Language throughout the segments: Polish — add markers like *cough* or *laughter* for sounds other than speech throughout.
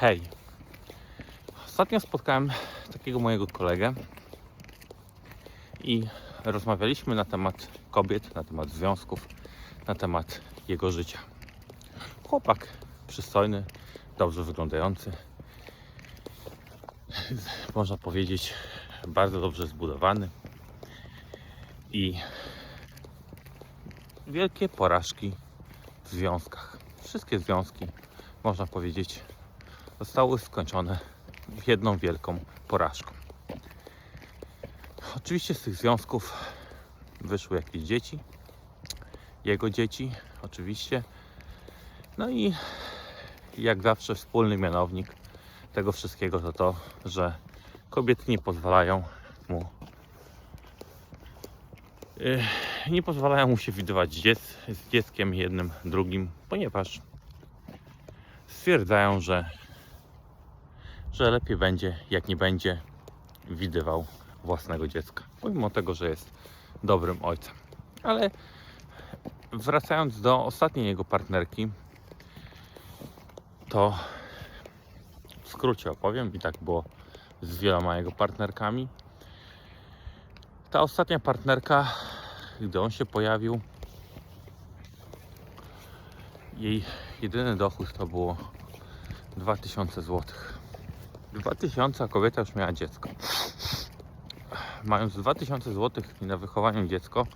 Hej. Ostatnio spotkałem takiego mojego kolegę i rozmawialiśmy na temat kobiet, na temat związków, na temat jego życia. Chłopak przystojny, dobrze wyglądający. Można powiedzieć, bardzo dobrze zbudowany. I wielkie porażki w związkach. Wszystkie związki, można powiedzieć, zostały skończone jedną wielką porażką. Oczywiście z tych związków wyszły jakieś dzieci, jego dzieci, oczywiście. No i jak zawsze wspólny mianownik tego wszystkiego to to, że kobiety nie pozwalają mu y, nie pozwalają mu się widywać z dzieckiem jednym, drugim, ponieważ stwierdzają, że, że lepiej będzie, jak nie będzie widywał własnego dziecka, pomimo tego, że jest dobrym ojcem. Ale wracając do ostatniej jego partnerki, to w skrócie opowiem i tak było z wieloma jego partnerkami. Ta ostatnia partnerka, gdy on się pojawił, jej jedyny dochód to było 2000 zł. 2000, a kobieta już miała dziecko. Mając 2000 zł i na wychowaniu dziecko,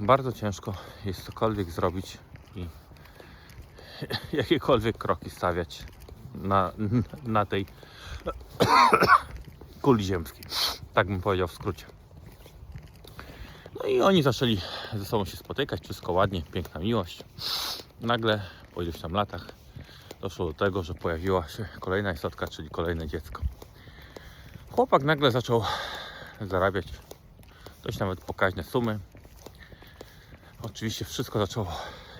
bardzo ciężko jest cokolwiek zrobić i *laughs* jakiekolwiek kroki stawiać na, na tej *coughs* kuli ziemskiej. Tak bym powiedział w skrócie. No i oni zaczęli ze sobą się spotykać, wszystko ładnie, piękna miłość. Nagle po iluś tam latach doszło do tego, że pojawiła się kolejna istotka, czyli kolejne dziecko. Chłopak nagle zaczął zarabiać dość nawet pokaźne sumy. Oczywiście wszystko zaczął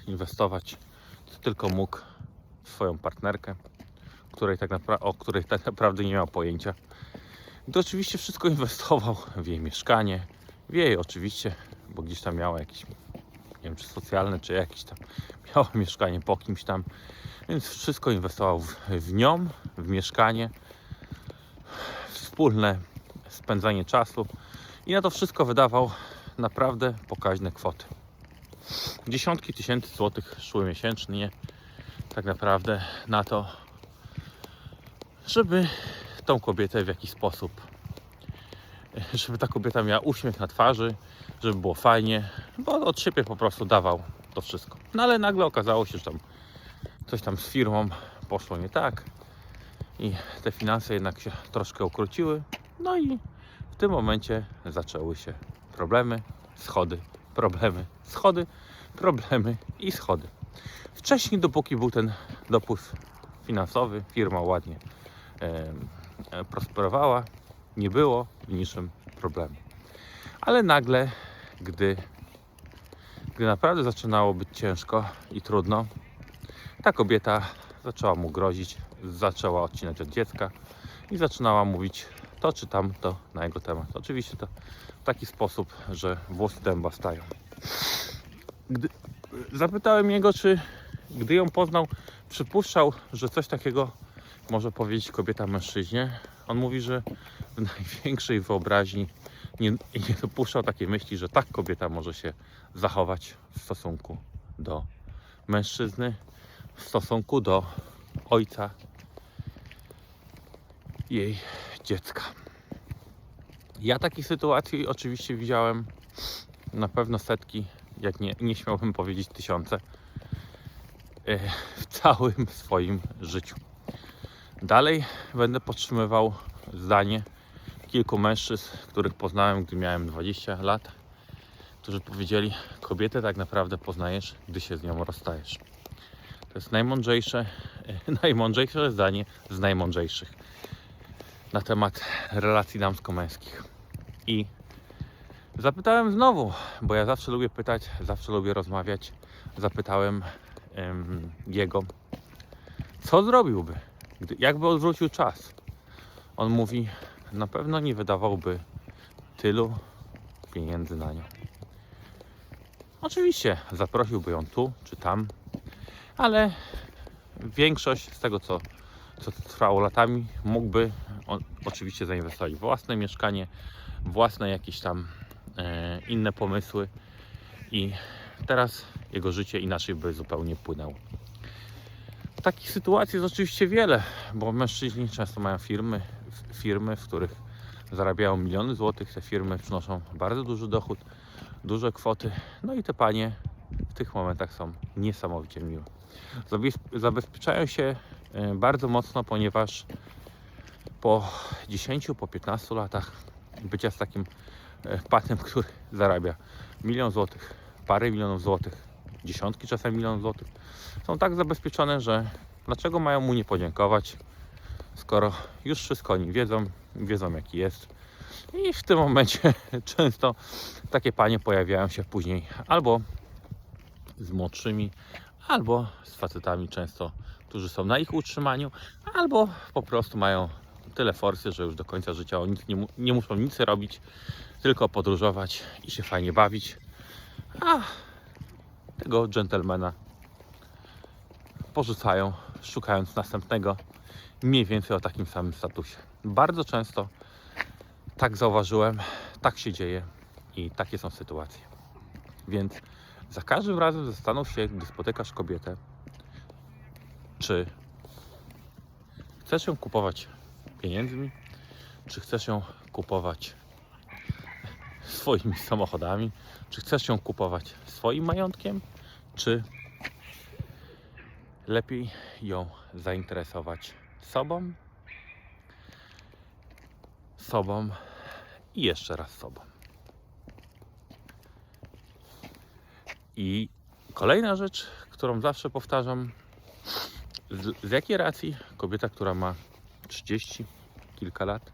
inwestować, co tylko mógł w swoją partnerkę, której tak o której tak naprawdę nie miał pojęcia. I to oczywiście wszystko inwestował w jej mieszkanie, w jej oczywiście, bo gdzieś tam miała jakieś, nie wiem czy socjalne, czy jakieś tam, *laughs* miała mieszkanie po kimś tam, więc wszystko inwestował w, w nią, w mieszkanie, wspólne spędzanie czasu. I na to wszystko wydawał naprawdę pokaźne kwoty. Dziesiątki tysięcy złotych szły miesięcznie tak naprawdę na to, żeby tą kobietę w jakiś sposób, żeby ta kobieta miała uśmiech na twarzy, żeby było fajnie, bo od siebie po prostu dawał to wszystko. No ale nagle okazało się, że tam coś tam z firmą poszło nie tak i te finanse jednak się troszkę ukróciły. No i w tym momencie zaczęły się problemy, schody, problemy, schody, problemy i schody. Wcześniej, dopóki był ten dopływ finansowy, firma ładnie prosperowała, nie było w niczym problemu. Ale nagle, gdy, gdy naprawdę zaczynało być ciężko i trudno, ta kobieta zaczęła mu grozić, zaczęła odcinać od dziecka i zaczynała mówić to czy tamto na jego temat. Oczywiście to w taki sposób, że włosy dęba stają. Gdy zapytałem jego, czy gdy ją poznał, przypuszczał, że coś takiego może powiedzieć kobieta mężczyźnie. On mówi, że w *laughs* największej wyobraźni nie, nie dopuszczał takiej myśli, że tak kobieta może się zachować w stosunku do mężczyzny, w stosunku do ojca jej dziecka. Ja takiej sytuacji oczywiście widziałem na pewno setki, jak nie, nie śmiałbym powiedzieć tysiące e, w całym swoim życiu. Dalej będę podtrzymywał zdanie kilku mężczyzn, których poznałem, gdy miałem 20 lat, którzy powiedzieli: Kobietę tak naprawdę poznajesz, gdy się z nią rozstajesz. To jest najmądrzejsze, *laughs* najmądrzejsze zdanie z najmądrzejszych na temat relacji damsko-męskich. I zapytałem znowu, bo ja zawsze lubię pytać, zawsze lubię rozmawiać. Zapytałem em, jego, co zrobiłby, gdy, jakby odwrócił czas. On mówi, na pewno nie wydawałby tylu pieniędzy na nią. Oczywiście zaprosiłby ją tu czy tam, ale większość z tego co co trwało latami, mógłby on, oczywiście zainwestować w własne mieszkanie, własne jakieś tam e, inne pomysły i teraz jego życie inaczej by zupełnie płynęło. Takich sytuacji jest oczywiście wiele, bo mężczyźni często mają firmy, firmy, w których zarabiają miliony złotych. Te firmy przynoszą bardzo duży dochód, duże kwoty. No i te panie w tych momentach są niesamowicie miłe. Zabez- Zabezpieczają się e, bardzo mocno, ponieważ po 10, po 15 latach bycia z takim e, panem, *laughs* który zarabia milion złotych, parę milionów złotych, dziesiątki czasami milionów złotych, są tak zabezpieczone, że dlaczego mają mu nie podziękować, skoro już wszystko oni wiedzą, wiedzą jaki jest. I w tym momencie *laughs* często takie panie pojawiają się później albo z młodszymi, albo z facetami często, którzy są na ich utrzymaniu, albo po prostu mają tyle forsy, że już do końca życia oni nie, mu- nie muszą nic robić, tylko podróżować i się fajnie bawić. A tego dżentelmena porzucają, szukając następnego, mniej więcej o takim samym statusie. Bardzo często tak zauważyłem, tak się dzieje i takie są sytuacje. Więc za każdym razem zastanów się, gdy spotykasz kobietę, czy chcesz ją kupować pieniędzmi, czy chcesz ją kupować swoimi samochodami, czy chcesz ją kupować swoim majątkiem, czy lepiej ją zainteresować sobą, sobą. I jeszcze raz sobą. I kolejna rzecz, którą zawsze powtarzam, z, z jakiej racji kobieta, która ma 30 kilka lat,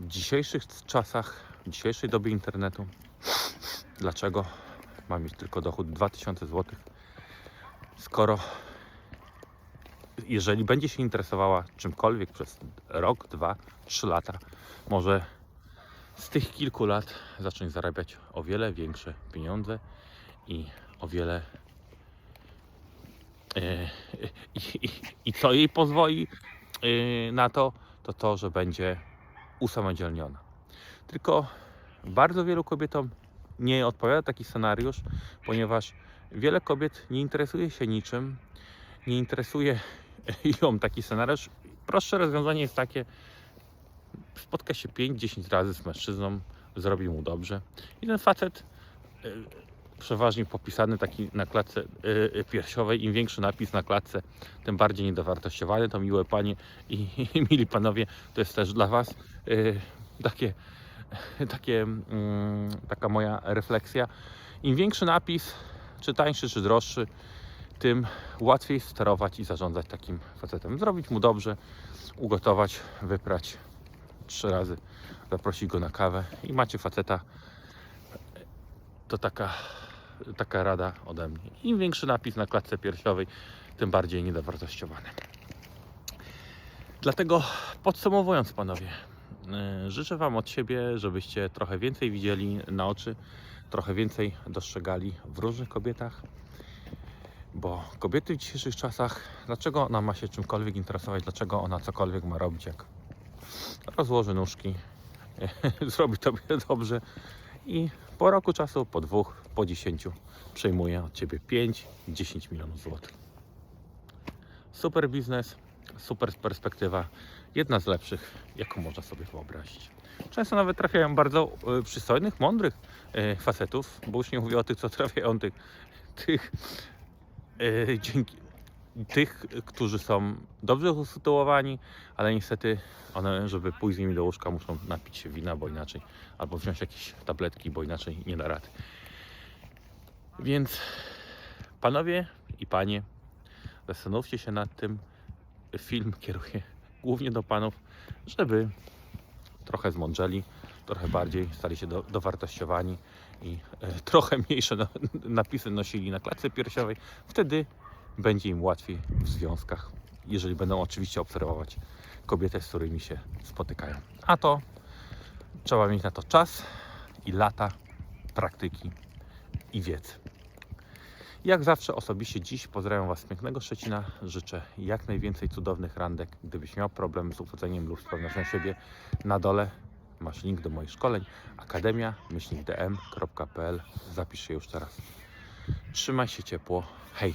w dzisiejszych czasach, w dzisiejszej dobie internetu, dlaczego ma mieć tylko dochód 2000 zł, skoro jeżeli będzie się interesowała czymkolwiek przez rok, dwa, trzy lata, może z tych kilku lat zacząć zarabiać o wiele większe pieniądze i o wiele. e, I, i, I co jej pozwoli e, na to, to to, że będzie usamodzielniona. Tylko bardzo wielu kobietom nie odpowiada taki scenariusz, ponieważ wiele kobiet nie interesuje się niczym, nie interesuje *laughs* ją taki scenariusz. Prostsze rozwiązanie jest takie, spotka się 5-10 razy z mężczyzną, zrobi mu dobrze. I ten facet, y, przeważnie popisany taki na klatce y, y, piersiowej, im większy napis na klatce, tym bardziej niedowartościowany. To miłe panie i, i mili panowie, to jest też dla was takie, takie, mm, taka moja refleksja. Im większy napis, czy tańszy, czy droższy, tym łatwiej sterować i zarządzać takim facetem. Zrobić mu dobrze, ugotować, wyprać, trzy razy zaprosić go na kawę i macie faceta. To taka, taka rada ode mnie. Im większy napis na klatce piersiowej, tym bardziej niedowartościowany. Dlatego podsumowując, panowie, yy, życzę Wam od siebie, żebyście trochę więcej widzieli na oczy, trochę więcej dostrzegali w różnych kobietach. Bo kobiety w dzisiejszych czasach, dlaczego ona ma się czymkolwiek interesować, dlaczego ona cokolwiek ma robić, jak rozłoży nóżki, *laughs* zrobi tobie dobrze i po roku czasu, po dwóch, po dziesięciu przejmuje od ciebie 5-10 milionów złotych. Super biznes, super perspektywa, jedna z lepszych, jaką można sobie wyobrazić. Często nawet trafiają bardzo y, przystojnych, mądrych y, facetów, bo już nie mówię o tych, co trafiają tych, tych y, dzięki tych, którzy są dobrze usytuowani, ale niestety one, żeby pójść z nimi do łóżka, muszą napić się wina, bo inaczej, albo wziąć jakieś tabletki, bo inaczej nie da rady. Więc panowie i panie, zastanówcie się nad tym. Film kieruję głównie do panów, żeby trochę zmądrzeli, trochę bardziej stali się do, dowartościowani i e, *laughs* trochę mniejsze napisy nosili na klatce piersiowej. Wtedy będzie im łatwiej w związkach, jeżeli będą oczywiście obserwować kobiety, z którymi się spotykają. A to trzeba mieć na to czas i lata praktyki i wiedzy. Jak zawsze osobiście dziś pozdrawiam Was z pięknego Szczecina. Życzę jak najwięcej cudownych randek. Gdybyś miał problem z uchodzeniem lub z pewnością siebie, na dole masz link do moich szkoleń akademia myślnikdm.pl Zapisz się już teraz. Trzymaj się ciepło. Hej!